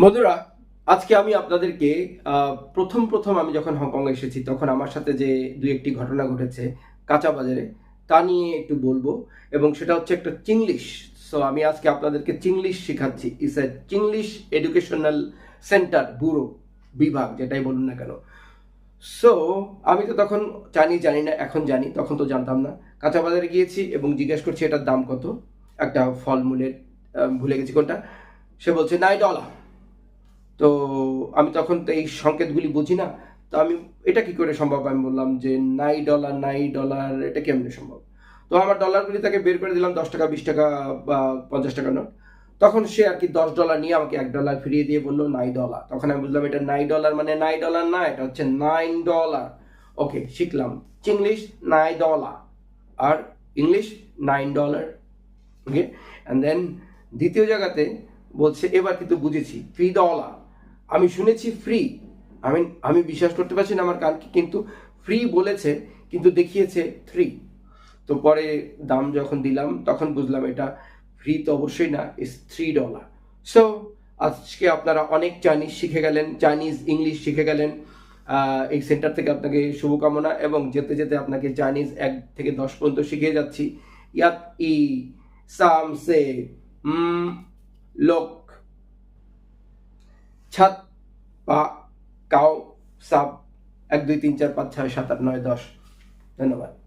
বন্ধুরা আজকে আমি আপনাদেরকে প্রথম প্রথম আমি যখন হংকং এসেছি, তখন আমার সাথে যে দুই একটি ঘটনা ঘটেছে কাঁচা বাজারে, তা নিয়ে একটু বলব। এবং সেটা হচ্ছে একটা চিংলিশ। সো আমি আজকে আপনাদেরকে চিংলিশ শেখাচ্ছি। Is a Chinglish educational centre bureau বিভাগ, যেটাই বলুন না কেন। সো আমি তো তখন জানি জানি না, এখন জানি, তখন তো জানতাম না। কাঁচা বাজারে গিয়েছি এবং জিজ্ঞেস করছি, এটার দাম কত? একটা ফলমূলের ভুলে গেছি কোনটা। সে বলছে নাই ডলার। তো আমি তখন তো এই সংকেতগুলি বুঝি না, তো আমি, এটা কি করে সম্ভব? আমি বললাম যে, নাই ডলার নাই ডলার, এটা কেমনে সম্ভব? তো আমার ডলারগুলি তাকে বের করে দিলাম, দশ টাকা, বিশ টাকা বা পঞ্চাশ টাকা নোট। তখন সে আর কি দশ ডলার নিয়ে আমাকে এক ডলার ফিরিয়ে দিয়ে বলল, নাই ডলার। তখন আমি বুঝলাম এটা নাই ডলার মানে নাই ডলার না, এটা হচ্ছে নাইন ডলার। ওকে, শিখলাম। Chinglish nine dollar. R English, nine dollar. Okay and then দ্বিতীয় জায়গাতে বলছে, এবার কিন্তু বুঝেছি ফ্রি ডলার। আমি শুনেছি ফ্রি আমি আমি বিশ্বাস করতে পারছি না আমার কানকে কিন্তু ফ্রি বলেছে, কিন্তু দেখিয়েছে থ্রি তো পরে দাম যখন দিলাম, তখন বুঝলাম এটা ফ্রি তো অবশ্যই না ইস থ্রি ডলার সো আজকে আপনারা অনেক চাইনিজ শিখে গেলেন চাইনিজ ইংলিশ শিখে গেলেন। এই সেন্টার থেকে আপনাকে শুভকামনা এবং যেতে যেতে আপনাকে চাইনিজ এক থেকে দশ পর্যন্ত শিখিয়ে যাচ্ছি। ইয়াত ই, সাম, সে লোক ছাদ বা কাউ, সাব, এক, দুই, তিন, চার, পাঁচ, ছয়, সাত, আট, নয়, দশ। ধন্যবাদ।